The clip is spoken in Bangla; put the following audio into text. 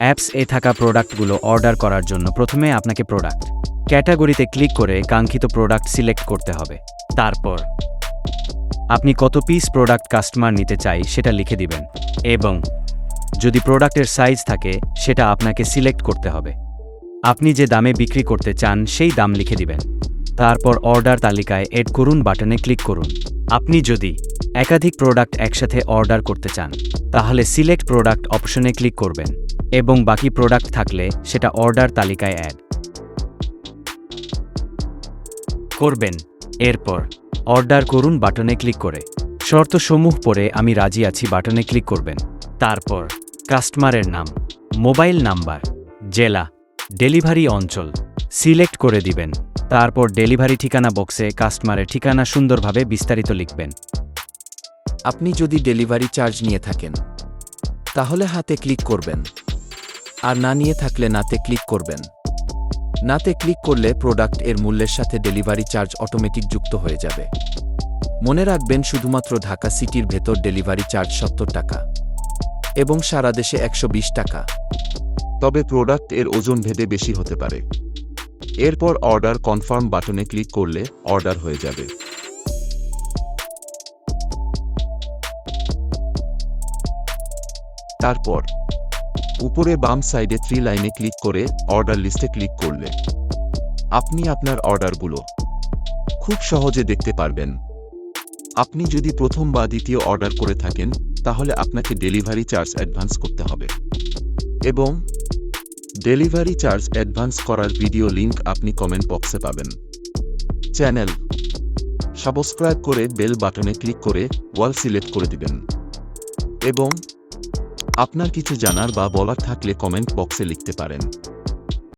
অ্যাপস এ থাকা প্রোডাক্টগুলো অর্ডার করার জন্য প্রথমে আপনাকে প্রোডাক্ট ক্যাটাগরিতে ক্লিক করে কাঙ্ক্ষিত প্রোডাক্ট সিলেক্ট করতে হবে। তারপর, আপনি কত পিস প্রোডাক্ট কাস্টমার নিতে চাই সেটা লিখে দিবেন এবং যদি প্রোডাক্টের সাইজ থাকে, সেটা আপনাকে সিলেক্ট করতে হবে। আপনি যে দামে বিক্রি করতে চান, সেই দাম লিখে দিবেন। তারপর অর্ডার তালিকায় এড করুন বাটনে ক্লিক করুন। আপনি যদি একাধিক প্রোডাক্ট একসাথে অর্ডার করতে চান, তাহলে সিলেক্ট প্রোডাক্ট অপশনে ক্লিক করবেন। এবং বাকি প্রোডাক্ট থাকলে সেটা অর্ডার তালিকায় অ্যাড করবেন। এরপর অর্ডার করুন বাটনে ক্লিক করে। শর্তসমূহ পরে আমি রাজি আছি বাটনে ক্লিক করবেন। তারপর কাস্টমারের নাম মোবাইল নাম্বার জেলা ডেলিভারি অঞ্চল সিলেক্ট করে দিবেন। তারপর ডেলিভারি ঠিকানা বক্সে কাস্টমারের ঠিকানা সুন্দরভাবে বিস্তারিত লিখবেন। আপনি যদি ডেলিভারি চার্জ নিয়ে থাকেন, তাহলে হাতে ক্লিক করবেন। আর না নিয়ে থাকলে নাতে ক্লিক করবেন। নাতে ক্লিক করলে প্রোডাক্টের মূল্যের সাথে ডেলিভারি চার্জ অটোমেটিক যুক্ত হয়ে যাবে। মনে রাখবেন শুধুমাত্র ঢাকা সিটির ভেতর ডেলিভারি চার্জ সত্তর টাকা এবং সারা দেশে একশো বিশ টাকা। তবে প্রোডাক্টের ওজন ভেদে বেশি হতে পারে। এরপর অর্ডার কনফার্ম বাটনে ক্লিক করলে অর্ডার হয়ে যাবে। তারপর উপরে বাম সাইডে থ্রি লাইনে ক্লিক করে অর্ডার লিস্টে ক্লিক করলে আপনি আপনার অর্ডারগুলো খুব সহজে দেখতে পারবেন। আপনি যদি প্রথম বা দ্বিতীয় অর্ডার করে থাকেন, তাহলে আপনাকে ডেলিভারি চার্জ অ্যাডভান্স করতে হবে এবং ডেলিভারি চার্জ অ্যাডভান্স করার ভিডিও লিংক আপনি কমেন্ট বক্সে পাবেন। চ্যানেল সাবস্ক্রাইব করে বেল বাটনে ক্লিক করে ওয়াল সিলেক্ট করে দিবেন এবং আপনার কিছু জানার বা বলার থাকলে কমেন্ট বক্সে লিখতে পারেন।